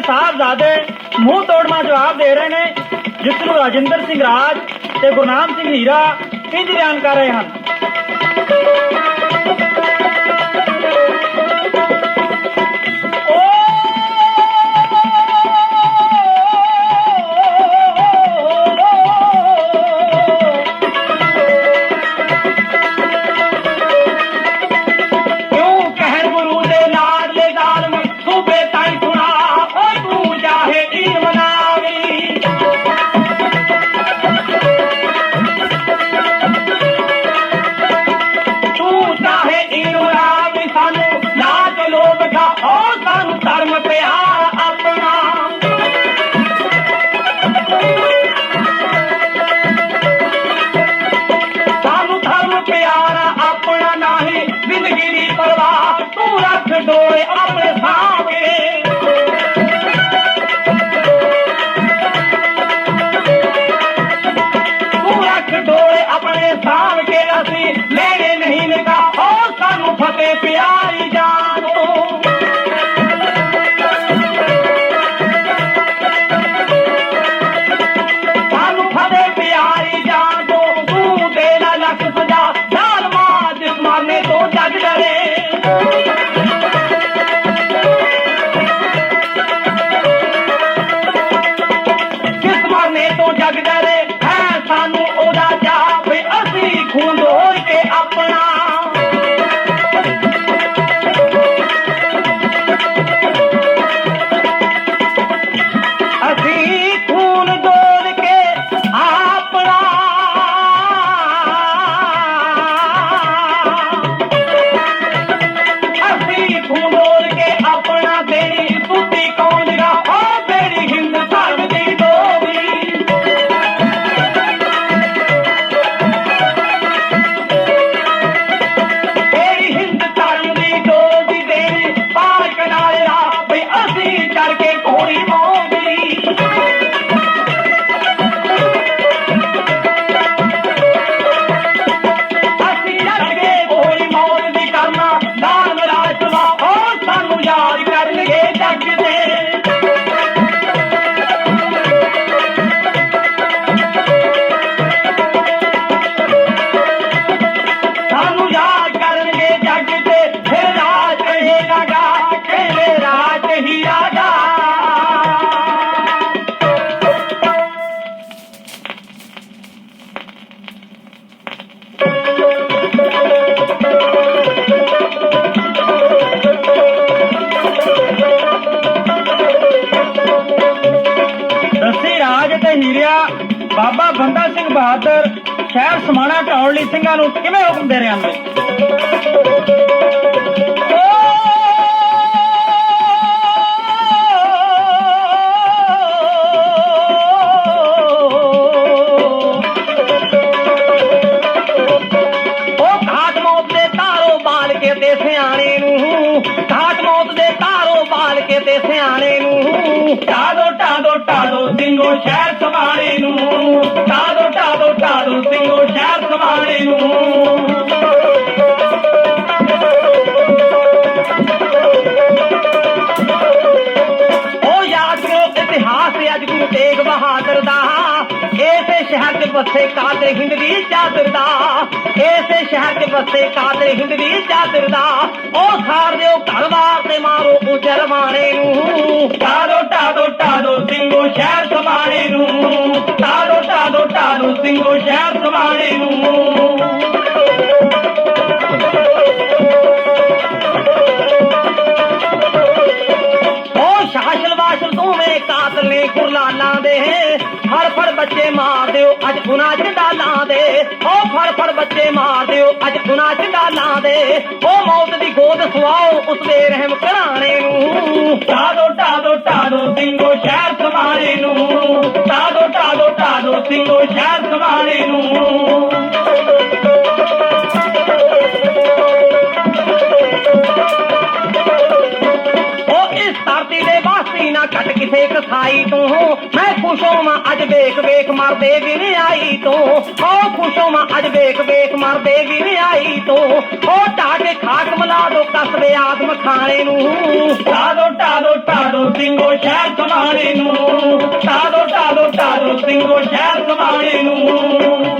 ਸਾਹਿਬਜ਼ਾਦੇ ਮੂੰਹ ਤੋੜਮਾ ਜਵਾਬ ਦੇ ਰਹੇ ਨੇ ਜਿਸ ਨੂੰ ਰਾਜਿੰਦਰ ਸਿੰਘ ਰਾਜ ਤੇ ਗੁਰਨਾਮ ਸਿੰਘ ਹੀਰਾ ਇੰਜ ਬਿਆਨ ਕਰ ਰਹੇ ਹਨ। ਆਪਣੇ করিব ਸਿੰਘ ਸ਼ਹਿਰ ਸਮਾਣਾ ਢਾਉਣ ਲਈ ਸਿੰਘਾਂ ਨੂੰ ਕਿਵੇਂ ਹੁਕਮ ਦੇ ਰਹੇ ਹਨ ਉਹ ਘਾਟ ਮੌਤ ਦੇ ਤਾਰੋ ਬਾਲ ਕੇ ਤੇ ਸਿਆਣੇ ਨੂੰ। ਘਾਟ ਮੌਤ ਦੇ ਤਾਰੋ ਬਾਲ ਕੇ ਤੇ ਸਿਆਣੇ ਨੂੰ। ਟਾਦੋ ਟਾਦੋ ਟਾਦੋ ਸਿੰਘੋ, ਸ਼ਹਿਰ ਸਵਾਣੇ ਨੂੰ। ਟਾਦੋ ਸ਼ਹਿਰ ਬੱਸੇ ਕਾਦਰ ਹਿੰਦ ਦੀ ਚਾਦਰ ਦਾ। ਇਸੇ ਸ਼ਹਿਰ ਦੇ ਬੱਸੇ ਕਾਦਰ ਹਿੰਦ ਦੀ ਚਾਦਰ ਦਾ। ਉਹ ਸਾਰ ਦਿਓ ਘਰਵਾਰ ਤੇ ਮਾਰੋ ਉਜਰ ਮਾਣੇ ਨੂੰ। ਟਾਦੋ ਟਾਦੋ ਟਾਦੋ ਸਿੰਘੋ ਸ਼ਹਿਰ ਸਮਾਣੇ ਨੂੰ। ਟਾਦੋ ਟਾਦੋ ਟਾਦੋ ਸਿੰਘੋ ਸ਼ਹਿਰ ਸਮਾਣੇ ਨੂੰ। ਬੱਚੇ ਮਾਰ ਦਿਓ, ਅੱਜ ਗੁਨਾਹ ਚ ਦੇ। ਉਹ ਫੜ ਫੜ ਬੱਚੇ ਮਾਰ ਦਿਓ, ਅੱਜ ਗੁਨਾਹ ਚ ਡਾਲਾਂ ਦੇ। ਉਹ ਮੌਤ ਦੀ ਗੋਦ ਸਵਾਓ ਉਸ ਦੇ ਰਹਿਮ ਘਰਾਣੇ ਨੂੰ। ਟਾਦੋ ਟਾਦੋ ਟਾਦੋ ਸਿੰਘੋ ਸ਼ਹਿਰ ਸਮਾਣੇ ਨੂੰ। ਟਾਦੋ ਟਾਦੋ ਟਾਦੋ ਸਿੰਘੋ ਸ਼ਹਿਰ ਸਮਾਣੇ ਉਹ ਇਸ ਤੂੰ, ਮੈਂ ਖੁਸ਼ੋ ਮਾਂ ਅੱਜ ਵੇਖ ਵੇਖ ਮਰਦੇ ਵੀ ਨਹੀਂ ਆਈ ਤੂੰ। ਓ ਖੁਸ਼ੋ ਮਾਂ ਅੱਜ ਵੇਖ ਵੇਖ ਮਰਦੇ ਵੀ ਆਈ ਤੂੰ। ਓ ਢਾਡੇ ਖਾਕ ਮਲਾ ਦੋ ਕਸਬੇ ਆਦਮ ਖਾਣੇ ਨੂੰ। ਟਾਦੋ ਟਾਦੋ ਟਾਦੋ ਸਿੰਘੋ ਸ਼ਹਿਰ ਸਮਾਣੇ ਨੂੰ। ਟਾਦੋ ਟਾਦੋ ਟਾਦੋ ਸਿੰਘੋ ਸ਼ਹਿਰ ਸਮਾਣੇ ਨੂੰ।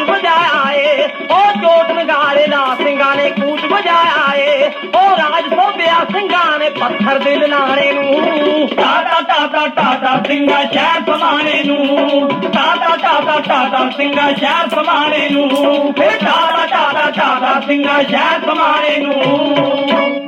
ਕੂਚ ਵਜਾਇਆ ਏ ਓ ਜੋਟ ਨਗਾਰੇ ਦਾ ਸਿੰਘਾਂ ਨੇ ਕੂਚ ਵਜਾਇਆ ਏ ਓ ਰਾਜ ਸੋਭਿਆ ਸਿੰਘਾਂ ਨੇ ਪੱਥਰ ਦਿਲ ਲਾਣੇ ਨੂੰ। ਟਾਟਾ ਟਾਟਾ ਟਾਟਾ ਸਿੰਘਾ ਸ਼ਹਿਰ ਸਮਾਣੇ ਨੂੰ। ਟਾਟਾ ਟਾਟਾ ਟਾਟਾ ਸਿੰਘਾ ਸ਼ਹਿਰ ਸਮਾਣੇ ਨੂੰ। ਫਿਰ ਟਾਟਾ ਟਾਟਾ ਟਾਟਾ ਸਿੰਘਾ ਸ਼ਹਿਰ ਸਮਾਣੇ ਨੂੰ।